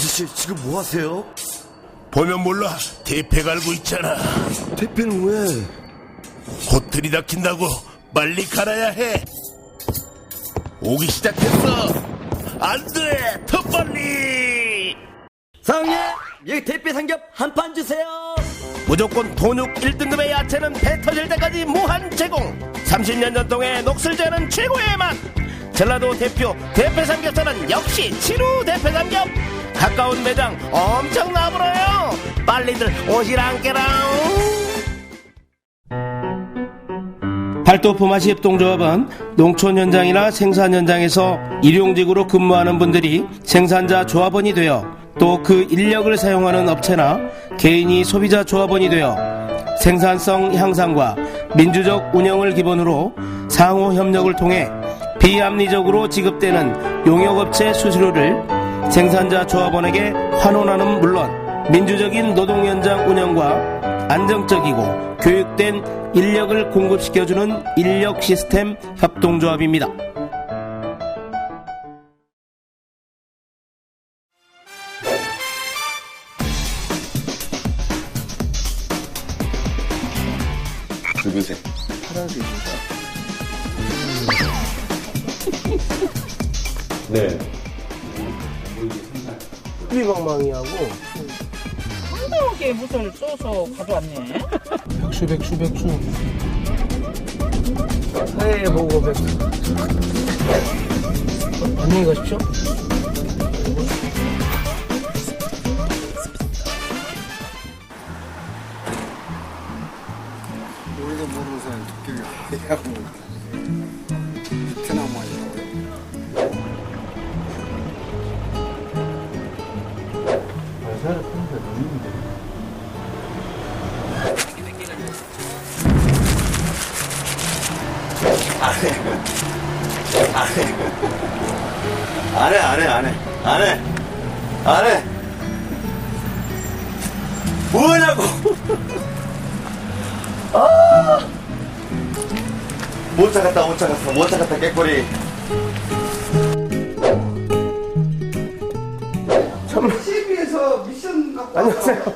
아저씨 지금 뭐 하세요? 보면 몰라. 대패 갈고 있잖아. 대표는 왜? 곧 들이닥친다고 빨리 갈아야 해. 오기 시작했어. 안돼. 더 빨리. 사장님 여기 대패 삼겹 한 판 주세요. 무조건 돈육 1등급의 야채는 배 터질 때까지 무한 제공. 30년 전통의 녹슬자는 최고의 맛. 전라도 대표 대패 삼겹살은 역시 진우 대패 삼겹 가까운 매장 엄청 나불어요. 빨리들 오시랑께랑 발도프 마시 협동조합은 농촌 현장이나 생산 현장에서 일용직으로 근무하는 분들이 생산자 조합원이 되어 또 그 인력을 사용하는 업체나 개인이 소비자 조합원이 되어 생산성 향상과 민주적 운영을 기본으로 상호 협력을 통해 비합리적으로 지급되는 용역업체 수수료를 생산자 조합원에게 환원하는 물론 민주적인 노동 현장 운영과 안정적이고 교육된 인력을 공급시켜주는 인력 시스템 협동조합입니다. 붉은색. 네. 비방망이하고. 한가하게 무슨 써서 가져왔네. 백수 백수 백수. 새해 보고 백수. 안녕히 가십시오 우리도 모르는 사람이 도깨비가 안 해. 뭐하냐고! 아! 못 찾았다, 못 찾았어, 못 찾았다, 깨꼬리. TV에서 미션 갖고 안녕하세요.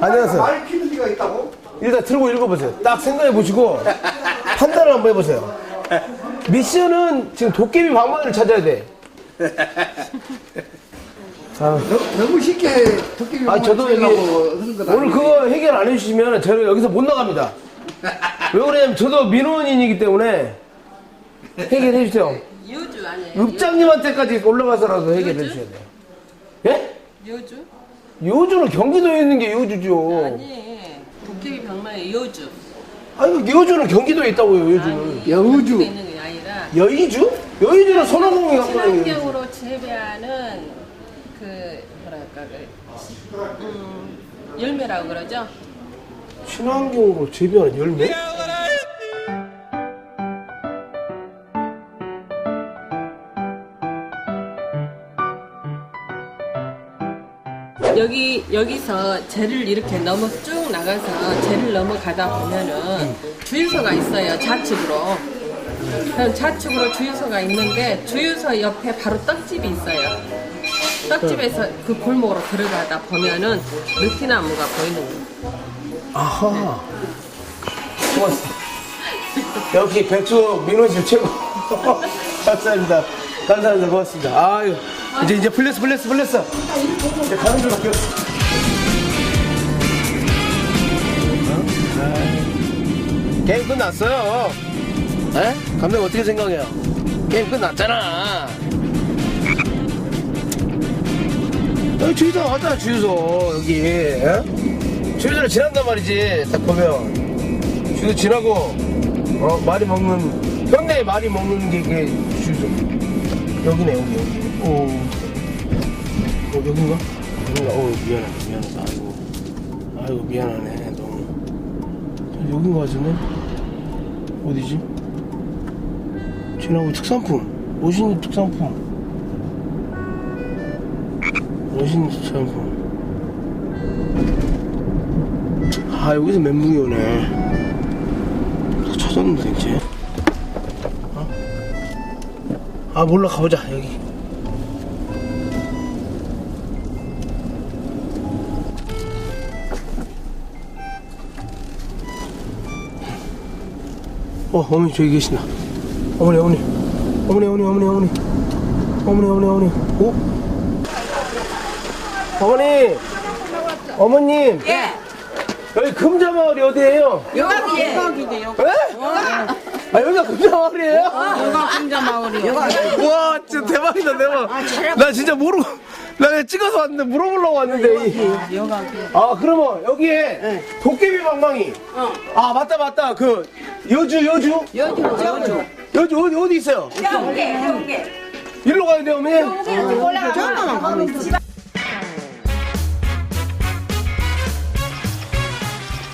안녕하세요. 말 피는 데가 있다고? 일단 들고 읽어보세요 딱 생각해 보시고 판단을 한번 해보세요 미션은 지금 도깨비 방망이를 찾아야 돼 아, 너, 너무 쉽게 도깨비 아 저도 여기 오늘 그거 해결 안 해주시면 저는 여기서 못 나갑니다. 왜 그러냐면 저도 민원인이기 때문에 해결해 주세요. 요주 아니에요? 읍장님한테까지 올라가서라도 해결해 주셔야 돼요. 예? 요주? 요주는 경기도에 있는 게 요주죠. 아니 도깨비 병마의 요주. 아니 요주는 경기도에 있다고요 아니 여우주. 도에 있는 게 아니라 여의주? 여의주는 손오공이 갖고 있는 게 친환경으로 재배하는 그 뭐랄까 그 음, 열매라고 그러죠? 친환경으로 재배하는 열매? 여기 여기서 쟤를 이렇게 넘어 쭉 나가서 쟤를 넘어가다 보면은 주유소가 있어요 좌측으로 그럼 좌측으로 주유소가 있는데 주유소 옆에 바로 떡집이 있어요 떡집에서 그 골목으로 들어가다 보면은 느티나무가 보이는 거예요 아하. 고맙습니다. 역시 백수 민원실 최고. 감사합니다. 감사합니다. 고맙습니다. 아유. 이제, 이제 플레스, 플레스, 플레스. 이제 가는 줄 바뀌었어. 어? 게임 끝났어요. 에? 감독님 어떻게 생각해요? 게임 끝났잖아. 여기 주유소 왔잖아, 주유소. 여기. 에? 주유소를 지난단 말이지 딱 보면 주유소 지나고 어 많이 먹는 현대에 많이 먹는 게 이게 주유소 여기네 여기 여기 오, 어 여긴가? 여긴가? 어 미안하다 미안하다 아이고 아이고 미안하네 너무 저 여긴 거 같은데 어디지? 지나고 특산품 오신이 특산품 멋있는 차량품 아 여기서 멘붕이 오네. 찾았는데 이제. 어? 아 몰라. 가보자 여기. 어 어머니 저기 계신다. 어머니 어머니. 어머니 어머니 어머니 어머니. 어머니 어머니 어머니. 어? 어머니! 어머님! 예. 여기 금자마을이 어디예요? 여기에. 에? 아, 여기가 금자마을이에요? 여가 공자 마을이요. 와, 진짜 대박이다, 대박. 나 진짜 모르고, 나 그냥 찍어서 왔는데, 물어보려고 왔는데. 이- 아, 그러면 여기에 도깨비 방망이. 아, 맞다, 맞다. 그, 여주, 여주? 여주, 여주. 여주 어디, 어디 있어요? 일로 가야 돼요, 어머니?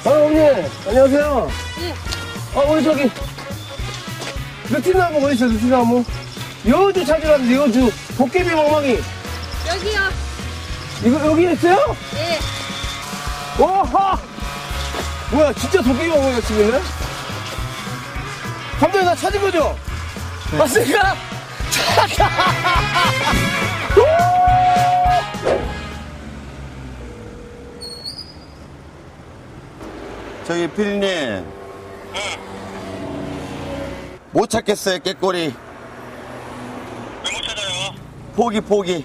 아, 어머니, 안녕하세요. 아, 우리 저기, 느티나무 어디 있어요, 느티나무? 여주 찾으러 왔는데, 여주. 도깨비 멍멍이. 여기요. 이거, 여기 있어요? 네. 와하! 뭐야, 진짜 도깨비 멍멍이가 지금 감독님, 나 찾은 거죠? 맞습니까? 저기 피디님. 못 찾겠어요, 깨꼬리. 왜 못 찾아요? 포기, 포기.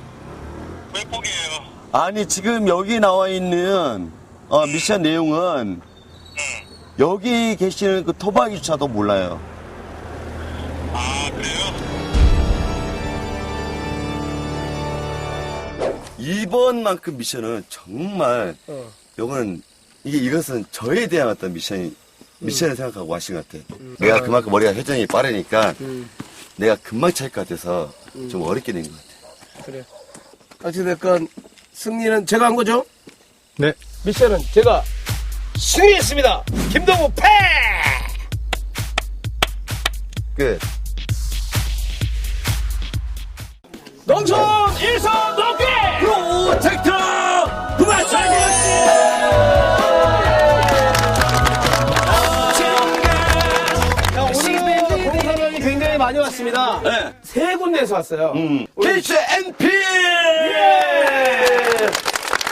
왜 포기해요? 아니, 지금 여기 나와 있는, 어, 미션 내용은, 여기 계시는 그 토박이 주차도 몰라요. 아 그래요? 이번만큼 미션은 정말, 요거는, 이게 이것은 저에 대한 어떤 미션이, 미션을 생각하고 하신 것 같아. 내가 그만큼 머리가 회전이 빠르니까, 내가 금방 찰 것 같아서 좀 어렵게 된것 같아. 어찌됐건, 승리는 제가 한 거죠? 네. 미션은 제가 승리했습니다! 김동우 패! 끝. 농촌 일선 세 군데에서 왔어요. 음. KC NP!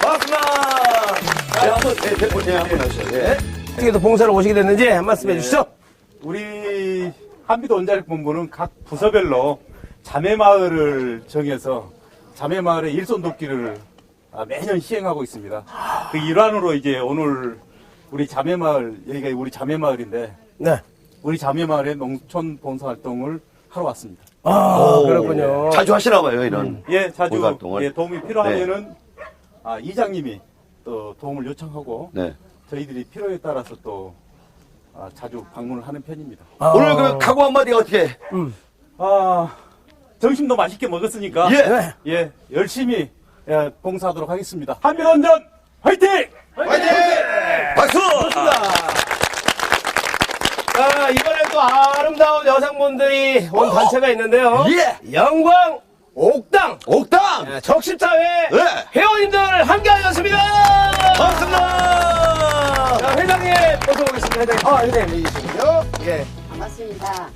반갑습니다. 네, 한번, 네, 대본, 네, 한번 하시죠. 네. 어떻게 또 봉사를 오시게 됐는지 한 말씀 해주시죠. 우리 한비도 원자력 본부는 각 부서별로 자매 마을을 정해서 자매 마을의 일손 돕기를 아, 매년 시행하고 있습니다. 그 일환으로 이제 오늘 우리 자매 마을, 여기가 우리 자매 마을인데 네. 우리 자매 마을의 농촌 봉사 활동을 하러 왔습니다. 아, 그렇군요. 자주 하시나 봐요, 이런. 예, 자주 봉사 활동을? 예, 도움이 필요하면은 아, 이장님이 또 도움을 요청하고 네. 저희들이 필요에 따라서 또 아, 자주 방문을 하는 편입니다. 오늘 그 각오 한마디가 어떻게? 아, 점심도 맛있게 먹었으니까 예. 예, 열심히 예, 봉사하도록 하겠습니다. 한민원전 화이팅! 박수! 자, 이번에 또 아름다운 여성분들이 온 단체가 있는데요. 예. 영광 옥당 옥당! 네, 적십사회 네. 회원님들 함께 하셨습니다. 반갑습니다! 자, 회장님 어서 오겠습니다. 회장님. 아, 회장님 이시군요. 예. 반갑습니다.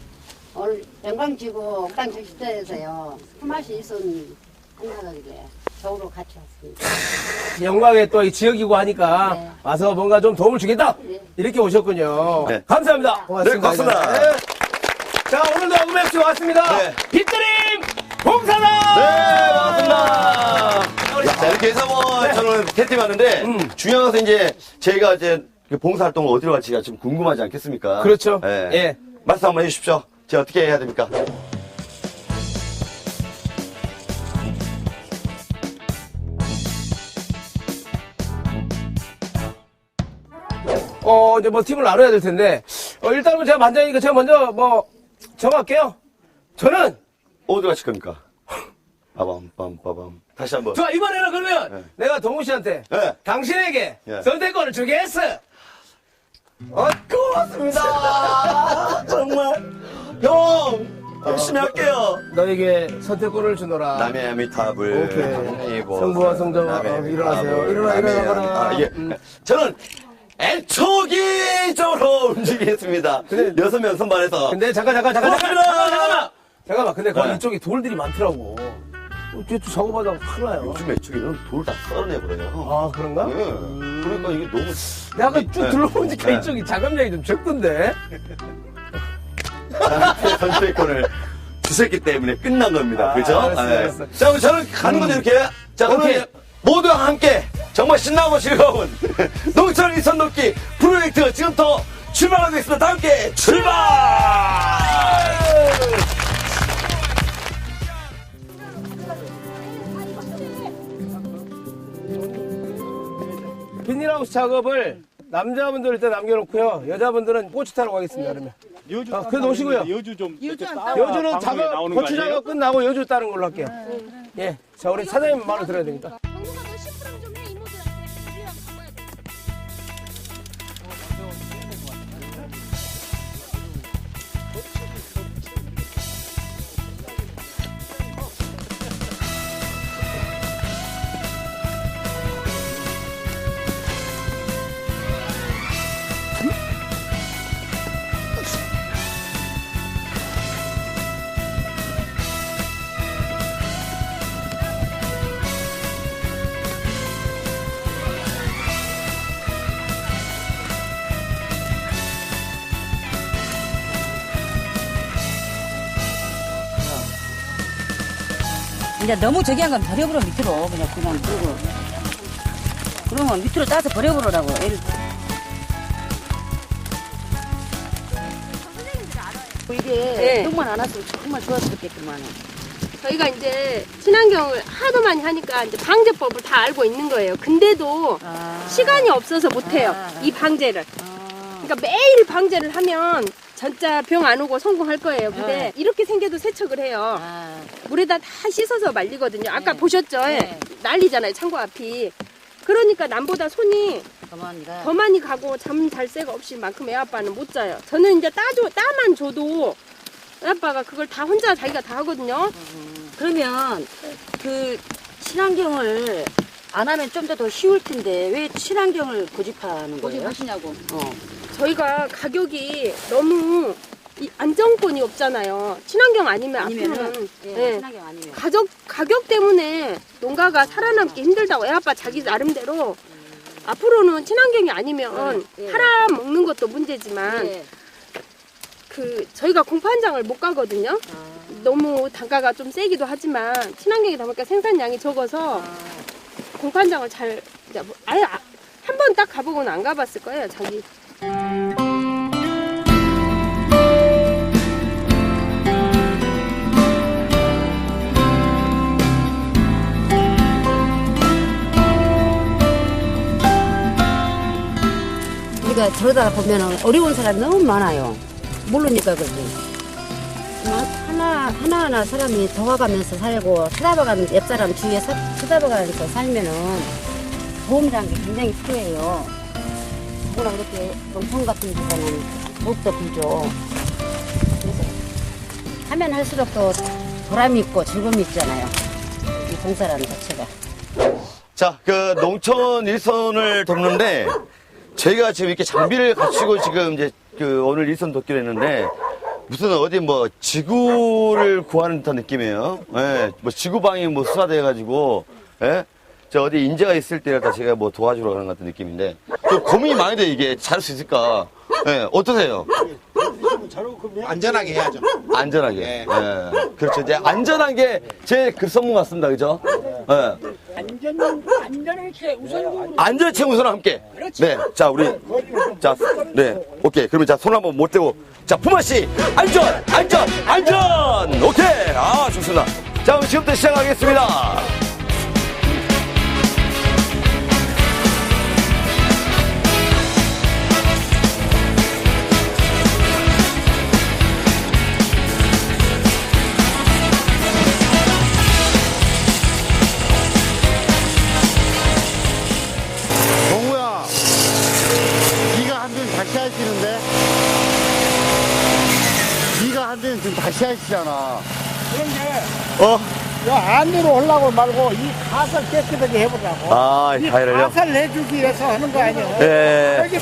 오늘 영광지구 옥당 적십자에서요. 품맛이 있은 한가하게 저우로 같이 왔습니다. 영광에 또 이 지역이고 하니까 네. 와서 뭔가 좀 도움을 주겠다. 네. 이렇게 오셨군요. 네. 감사합니다. 고맙습니다. 네, 고맙습니다. 네. 자, 오늘도 음악씨 왔습니다. 네. 빗드림 봉사단! 네, 반갑습니다. 자, 이렇게 해서 뭐, 저는 태팀 하는데, 중요한 것은 이제, 저희가 이제, 그 봉사 활동을 어디로 갈지가 좀 궁금하지 않겠습니까? 그렇죠. 예. 예. 말씀 한번 해주십시오. 제가 어떻게 해야 됩니까? 어, 이제 뭐 팀을 나눠야 될 텐데, 어, 일단은 제가 만장이니까 제가 먼저 뭐, 정할게요. 저는, 어디로 가실 겁니까? 빠밤, 빰, 빠밤. 다시 한 번. 자, 이번에는 그러면 네. 내가 동우 씨한테 네. 당신에게 예. 선택권을 주겠어. 어, 고맙습니다. 정말. 형, 열심히 할게요. 너에게 선택권을 주노라. 남의 아미탑을. 오케이. 성부와 성자와 어, 일어나세요. 일어나, 일어나거라. 아, 예. 저는 애초기적으로 움직이겠습니다. 여섯 명 선반에서. 근데 잠깐, 잠깐, 잠깐, 잠깐, 고맙습니다. 잠깐, 잠깐만. 잠깐만, 근데 거기 네. 이쪽에 돌들이 많더라고. 어째 또 작업하다가 큰일 나요. 요즘 애초기는 돌 다 썰어내버려요. 아, 그런가? 네. 그러니까 이게 너무. 내가 아까 쭉 네. 둘러보니까 네. 이쪽이 자금량이 좀 적던데. 나한테 선택권을 주셨기 때문에 끝난 겁니다. 그죠? 알았어, 예. 알았어. 자, 그럼 저는 가는 거죠, 이렇게. 자, 그러면 오케이. 모두와 함께 정말 신나고 즐거운 농촌 일선 돕기 프로젝트 지금부터 출발하겠습니다. 다 함께 출발! 비닐하우스 작업을 남자분들 일단 남겨놓고요. 여자분들은 고추 타러 가겠습니다, 그러면. 여주 아, 그래도 오시고요. 여주 좀 여주 여주는 작업, 고추 작업 끝나고 여주 따는 걸로 할게요. 예. 자, 우리 사장님 말을 들어야 됩니다. 이제 너무 저기 한건 버려버려 밑으로 그냥 그냥 그러고 그러면 밑으로 따서 버려버리라고 애를 이게 네. 똥만 안 왔으면 정말 좋았었겠구만 저희가 이제 친환경을 하도 많이 하니까 이제 방제법을 다 알고 있는 거예요. 근데도 시간이 없어서 못해요. 이 방제를. 그러니까 매일 방제를 하면 진짜 병 안 오고 성공할 거예요. 근데 이렇게 생겨도 세척을 해요. 물에다 다 씻어서 말리거든요. 아까 보셨죠? 네. 난리잖아요. 창고 앞이. 그러니까 남보다 손이 가만히가 더 많이 가고 잠 잘 새가 없이 만큼 애 아빠는 못 자요. 저는 이제 따줘 따만 줘도 애 아빠가 그걸 다 혼자 자기가 다 하거든요. 그러면 그 친환경을 안 하면 좀 더 더 쉬울 텐데 왜 친환경을 고집하는 거예요? 고집하시냐고. 어. 저희가 가격이 너무 이 안정권이 없잖아요. 친환경 아니면 아니면은 앞으로는 예, 예. 친환경 아니면 가격 가격 때문에 농가가 살아남기 힘들다고 애 아빠 자기 나름대로 앞으로는 친환경이 아니면 예. 팔아 먹는 것도 문제지만 예. 그 저희가 공판장을 못 가거든요. 너무 단가가 좀 세기도 하지만 친환경이다 보니까 생산량이 적어서 공판장을 잘 이제 뭐 아예 한 번 딱 가보고는 안 가봤을 거예요. 자기 우리가 저러다 보면 어려운 사람이 너무 많아요. 모르니까 그러지. 뭐 하나, 하나하나 사람이 도와가면서 살고, 쳐다봐가면서, 옆 사람 주위에 서, 쳐다봐가면서 살면은 도움이라는 게 굉장히 필요해요. 누구나 그렇게 농촌 같은 데서는 목도 비죠. 그래서 하면 할수록 또 보람이 있고 즐거움이 있잖아요. 이 봉사라는 자체가. 자, 그 농촌 일선을 돕는데 저희가 지금 이렇게 장비를 갖추고 지금 이제 그 오늘 일선 돕기로 했는데 무슨 어디 뭐 지구를 구하는 듯한 느낌이에요. 예, 뭐 지구방위 뭐 수사돼 가지고 예? 저 어디 인재가 있을 때다 제가 뭐 도와주러 가는 것 같은 느낌인데 좀 고민이 많이 돼 이게 잘할 수 있을까? 예, 어떠세요? 안전하게 해야죠. 안전하게. 예. 그렇죠. 이제 안전한 게 제일 급선무 같습니다. 그죠? 예. 안전, 안전을 최 우선적으로. 안전 최우선과 함께. 네. 자, 우리. 자, 네. 오케이. 그러면 자, 손 한번 못 대고. 자, 품아 씨. 안전! 안전! 안전! 오케이. 아, 좋습니다. 자, 그럼 지금부터 시작하겠습니다. 다시 하시는데? 네가 한 데는 지금 다시 하시잖아. 그런데, 어? 저 안으로 올라고 말고 이 가설 깨끗하게 해보자고. 아, 이 가열을요? 가설 해주기 위해서 하는 거 아니야. 예. 여기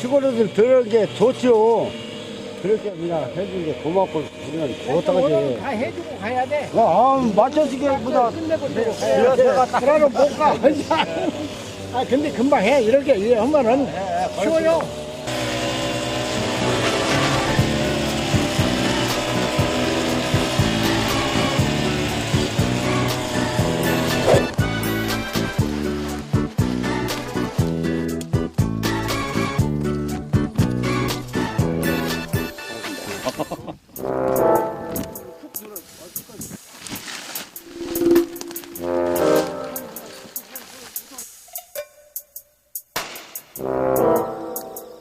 죽어들 들은 게 좋죠. 그렇게 그냥 해준 게 고맙고 우리는 좋다고지. 다 해주고 가야 돼. 아, 맞춰지기보다 내가 따라는 못 가. 아, 근데 금방 해. 이렇게 일 하면은 쉬워요.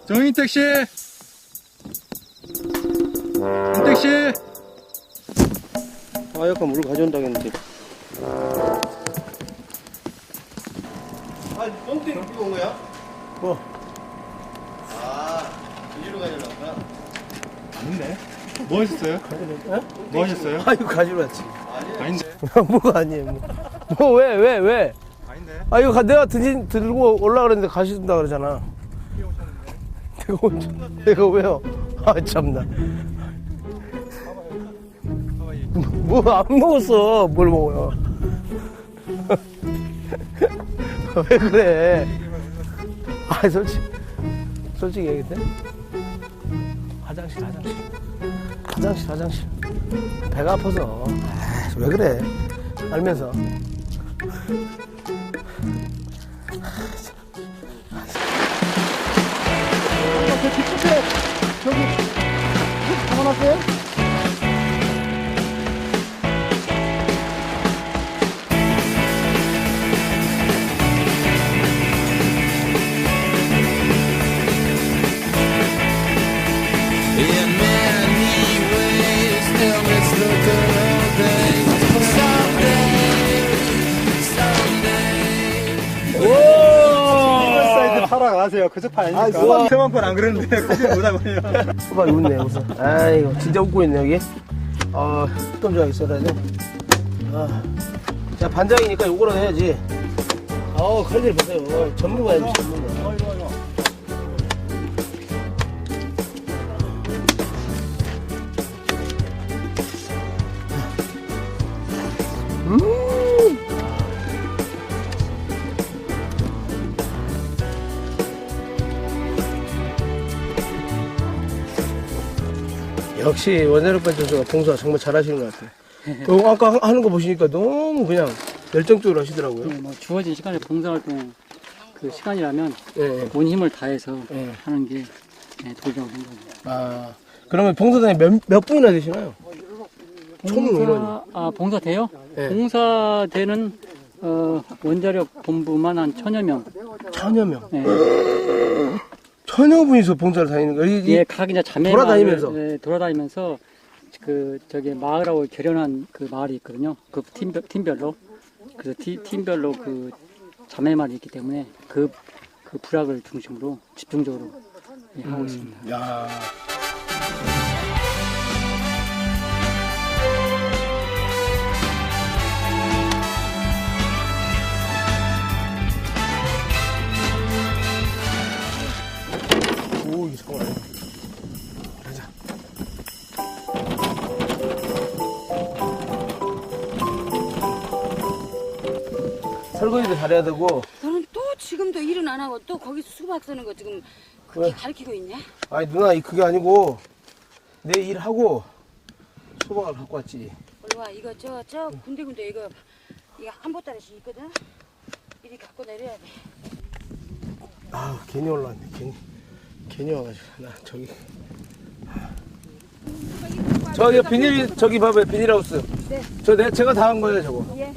정인택 씨! 인택 씨! 아, 약간 물 가져온다고 했는데. 아, 뻥튀기 입고 온 거야? 뭐? 아, 이리로 가려고 나 아닌데? 뭐 하셨어요? 뭐 하셨어요? 아, 이거 가지러 왔지. 아닌데? 뭐가 아니에요, 뭐. 뭐, 왜, 왜, 왜? 아닌데? 아, 이거 가- 내가 드, 들고 올라 그랬는데 가신다 그러잖아. 혼자, 내가 왜요? 아, 참나. 뭐, 안 먹었어. 뭘 먹어요. 왜 그래? 아, 솔직히, 솔직히 얘기해. 화장실, 화장실. 화장실, 화장실. 배가 아파서. 아, 왜 그래? 알면서. 저기 담아 놨어요? 사이드 타러 가세요. 그저 파 아니니까. 우와. 그만큼 안 그랬는데 굳이 못하군요. 수박 웃네 웃어 아이고 진짜 웃고 있네 여기 어 뚜껑 좀 있어야 돼 아. 자 반장이니까 요거로 해야지 아우 칼질 보세요 전문가야 전문가 역시 원자력 발전소가 봉사 정말 잘하시는 것 같아요. 어, 아까 하- 하는 거 보시니까 너무 그냥 열정적으로 하시더라고요. 네, 뭐 주어진 시간에 봉사활동 그 시간이라면 예. 온 힘을 다해서 예. 하는 게 네, 도저히 생각입니다. 아 그러면 봉사단에 몇, 몇 분이나 되시나요? 총 인원이. 봉사, 아, 봉사대요? 예. 봉사대는 어, 원자력 본부만 한 천여 명. 천여 명. 네. 천여 분이서 봉사를 다니는 거예요? 이- 이- 예, 각 이제 자매 돌아다니면서? 마을, 예, 돌아다니면서 그 저기 마을하고 결연한 그 마을이 있거든요. 그 팀별, 팀별로 그래서 티, 팀별로 그 자매 마을이 있기 때문에 그, 그 부락을 중심으로 집중적으로 예, 하고 있습니다. 음, 야. 오, 이게 잠깐만. 가자. 설거지도 잘해야 되고, 너는 또 지금도 일은 안 하고 또 거기서 수박 쓰는 거 지금 그렇게 왜? 가르치고 있냐? 아니 누나 이 그게 아니고 내 일하고 소박을 갖고 왔지. 얼른 와 이거 저저 군데군데 이거 이거 한 보따리씩 있거든. 이리 갖고 내려야 돼. 아 괜히 올라왔네. 괜히 괜히 와가지고 나 저기 저기 비닐 저기 봐봐요 비닐하우스. 네. 저 내 제가 다 한 거예요 저거. 예.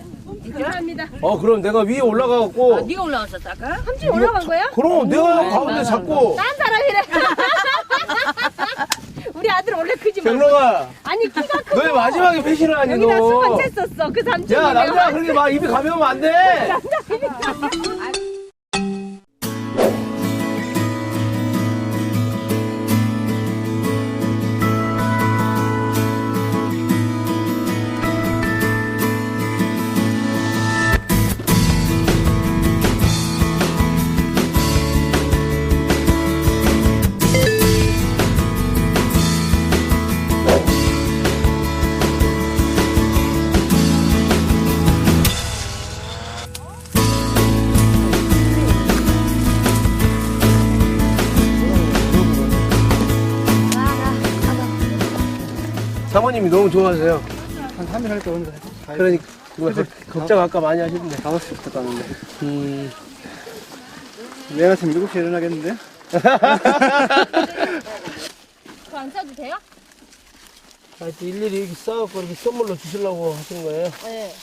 감사합니다. 어 그럼 내가 위에 올라가갖고. 네가 올라왔었어 아까? 삼촌 올라간 거야? 그럼 내가 가운데 잡고. 딴 사람이래. 우리 아들 원래 크지 마. 경로가 아니 키가 크고. 너의 마지막에 배신을 하니 여기다 너. 수건 챘었어. 그 삼촌. 야 남자 그렇게 막 입이 가벼우면 안 돼. 사모님이 너무 좋아하세요. 한 3일 할때 오는데. 그러니까 그거 걱정 아까 많이 하시던데. 5시부터 가는데. 음. 내일 아침 7시에 일어나겠는데? 저안 사도 돼요? 하여튼 일일이 이렇게 싸갖고 이렇게 선물로 주시려고 하시는 거예요? 네.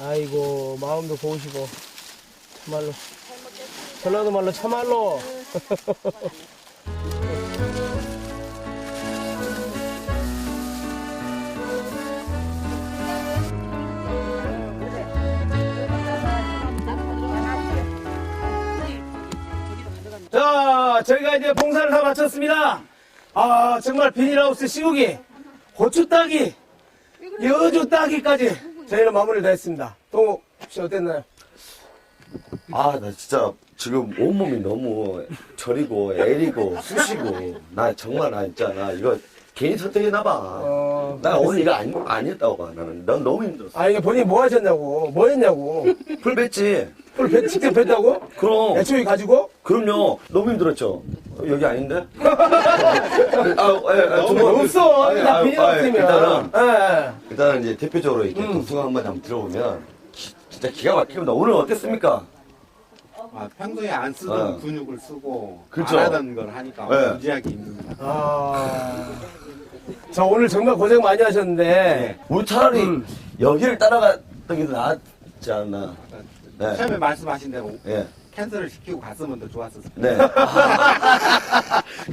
아이고, 마음도 고우시고. 참말로. 전라도 말로 참말로. 자, 저희가 이제 봉사를 다 마쳤습니다. 아, 정말 비닐하우스 씌우기, 고추 따기, 여주 따기까지 저희는 마무리를 다 했습니다. 동욱 씨 어땠나요? 아, 나 진짜 지금 온몸이 너무 저리고 애리고 쑤시고 나 정말 나 진짜 나 이거 개인 선택했나 봐. 어, 나 오늘 이거 아니, 아니었다고 봐. 나는 난 너무 힘들었어. 아, 이게 본인이 뭐 하셨냐고, 뭐 했냐고. 풀. 풀 배- 직접 뺐다고? 그럼. 애초에 가지고? 그럼요. 너무 힘들었죠. 어, 여기 아닌데? 아, 예, 예, 두 번. 없어. 아니, 다 아유, 비닐하우스면. 일단은, 예. 일단은 이제 대표적으로 이렇게 독수가 한마디 한번 들어보면 기- 진짜 기가 막힙니다. 오늘 어땠습니까? 아, 평소에 안 쓰던 어. 근육을 쓰고 그렇죠. 안 하던 걸 하니까 네. 유지하기 힘듭니다. 아. 자, 오늘 정말 고생 많이 하셨는데. 우리 차라리 여기를 따라갔던 게 낫지 않나. 네. 처음에 말씀하신 대로 예. 캔슬을 시키고 갔으면 더 좋았을 텐데. 네.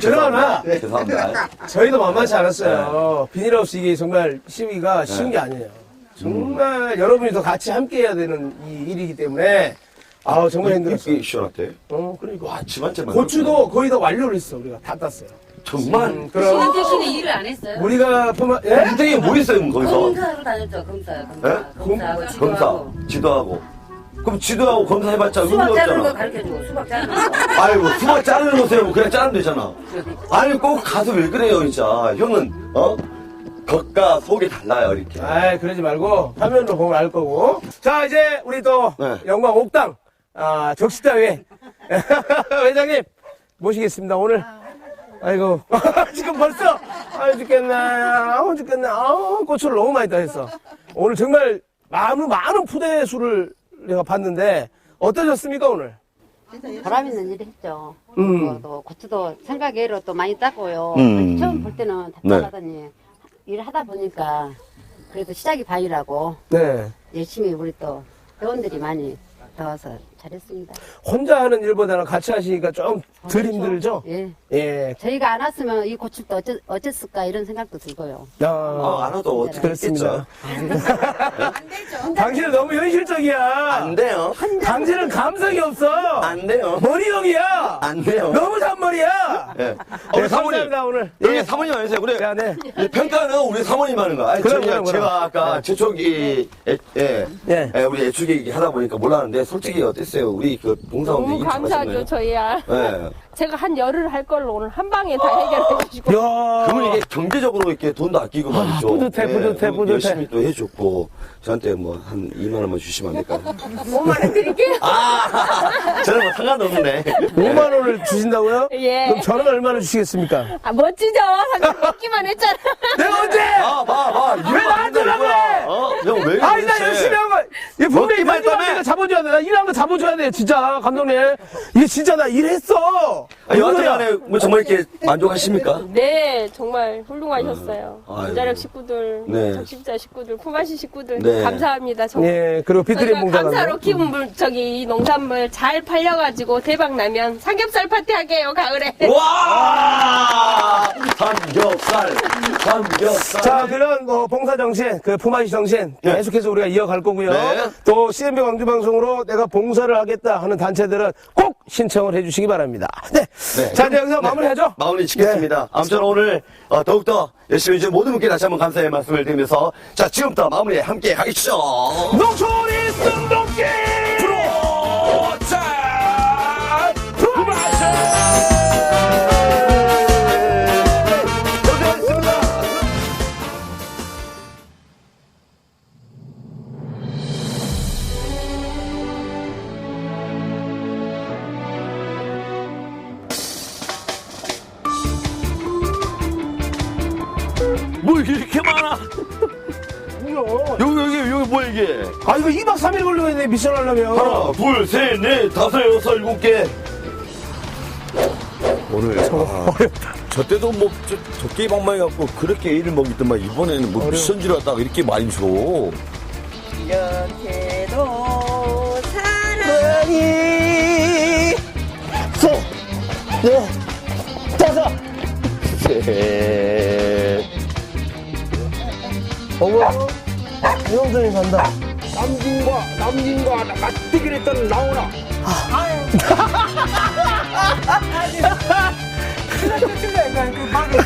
그러나, 네, 죄송합니다. 저희도 만만치 않았어요. 비닐하우스 이게 정말 시위가 쉬운 게 아니에요. 정말 여러분이 더 같이 함께 해야 되는 이 일이기 때문에, 아우, 정말 힘들었어요. 이게 시원하대. 어, 그러니까. 와, 집한채 고추도 거의 다 완료를 했어. 우리가 다 땄어요. 정말? 음, 그럼 대신에 일을 안 했어요. 우리가 포마, 예? 선생님 뭐 있어요, 그럼 거기서? 검사로 다녔죠, 검사. 검사. 예? 검사하고 검사, 지도하고. 지도하고. 그럼 지도하고 검사 해봤자 의미 수박 자르는 거 없잖아. 가르쳐주고, 수박 자르는 거. 아이고, 수박 자르는 거세요. 그냥 자르면 되잖아. 아니, 꼭 가서 왜 그래요, 진짜. 형은, 어? 겉과 속이 달라요, 이렇게. 아이, 그러지 말고, 화면으로 보면 알 거고. 자, 이제 우리 또, 네. 영광 옥당, 아, 적시다회. 회장님, 모시겠습니다, 오늘. 아이고, 지금 벌써, 아유, 죽겠네, 아우, 죽겠네, 아우, 고추를 너무 많이 따했어. 오늘 정말 많은, 많은 푸대 수를 내가 봤는데, 어떠셨습니까, 오늘? 보람 있는 일을 했죠. 음. 또, 또 고추도 생각외로 또 많이 땄고요. 음. 처음 볼 때는 네. 답답하더니 일을 하다 보니까 그래도 시작이 반이라고 네. 열심히 우리 또 회원들이 많이 나와서 잘했습니다. 혼자 하는 일보다는 같이 하시니까 좀 덜 힘들죠? 예. 예. 저희가 안 왔으면 이 고추도 어쩌, 어쨌을까 이런 생각도 들고요. 야, 아, 알아도 어떻게 그렇습니다. 했겠죠. 당신은 너무 현실적이야. 안 돼요. 당신은 감성이 없어. 안 돼요. 머리형이야. 안 돼요. 너무 잔머리야. 예. 네, 우리 사모님. 감사합니다, 오늘. 여기 예. 사모님 아니세요? 그래. 야, 네. 이 평가는 우리 사모님 하는 거야. 아니, 그럼, 저희가 그럼, 그럼. 제가 아까 제초기, 애, 예, 예. 예, 우리 애축이 하다 보니까 몰랐는데, 솔직히 어땠어요? 우리 그 봉사원들 너무 감사하죠, 저희야. 예. 제가 한 열흘 할 걸로 오늘 한 방에 다 해결해 주시고. 야. 그러면 이게 경제적으로 이렇게 돈도 아끼고 말이죠. 뿌듯해, 뿌듯해, 그리고 뿌듯해. 열심히 또 해줬고, 저한테 뭐 한 2만 원만 주시면 안 될까요? 5만 원 드릴게요. 아, 저는 뭐 상관없네. 5만 원을 주신다고요? 예. 그럼 저는 얼마나 주시겠습니까? 아, 멋지죠? 방금 먹기만 했잖아. 내가 언제? 아, 봐, 봐. 이거 왜 나한테 그래? 거야. 어? 형, 왜 그래? 아니, 나? 열심히 한 거. 이게 분명히 먹기만 했다며? 편집하니까 잡아줘야 돼. 나 일한 거 잡아줘야 돼, 진짜, 감독님. 이게 진짜 나 일했어. 아, 여하튼 누구야? 간에 뭐 정말 이렇게 만족하십니까? 네, 정말 훌륭하셨어요. 아이고. 전자력 식구들, 네. 적십자 식구들, 품앗이 식구들 네. 감사합니다. 정말. 예, 그리고 비트림 저희가 봉사단. 감사로 키운 물, 저기 이 농산물 잘 팔려가지고 대박 나면 삼겹살 파티 하게요 가을에. 와! 삼겹살, 자, 그런 뭐 봉사 정신, 그 품앗이 정신 네. 계속해서 우리가 이어갈 거고요. 네. 또 CMB 광주 방송으로 내가 봉사를 하겠다 하는 단체들은 꼭 신청을 해주시기 바랍니다. 네. 네. 자, 이제 여기서 마무리하죠. 마무리 짓겠습니다. 아무튼 오늘 어, 더욱더 열심히 해주신 모든 분께 다시 한번 감사의 말씀을 드리면서 자, 지금부터 마무리에 함께 가겠죠. 농촌이 쏜동기 프로 뭐 이렇게 많아? 여기로. 여기, 여기, 여기 뭐야, 이게? 아, 이거 2박 3일 걸리겠네, 미션 하려면. 하나, 둘, 셋, 넷, 다섯, 여섯, 일곱 개. 오늘 아, 저 때도 뭐 저, 적게 방망이 갖고 그렇게 일을 먹이더만 이번에는 뭐 미션지를 갖다가 이렇게 많이 줘. 이렇게도 사랑이 셋, 넷, 다섯. 셋. 어머, 유영선이 간다. 남진과, 남진과 맞대기를 했던 나오나. 그래, 그래, 그래, 그 방에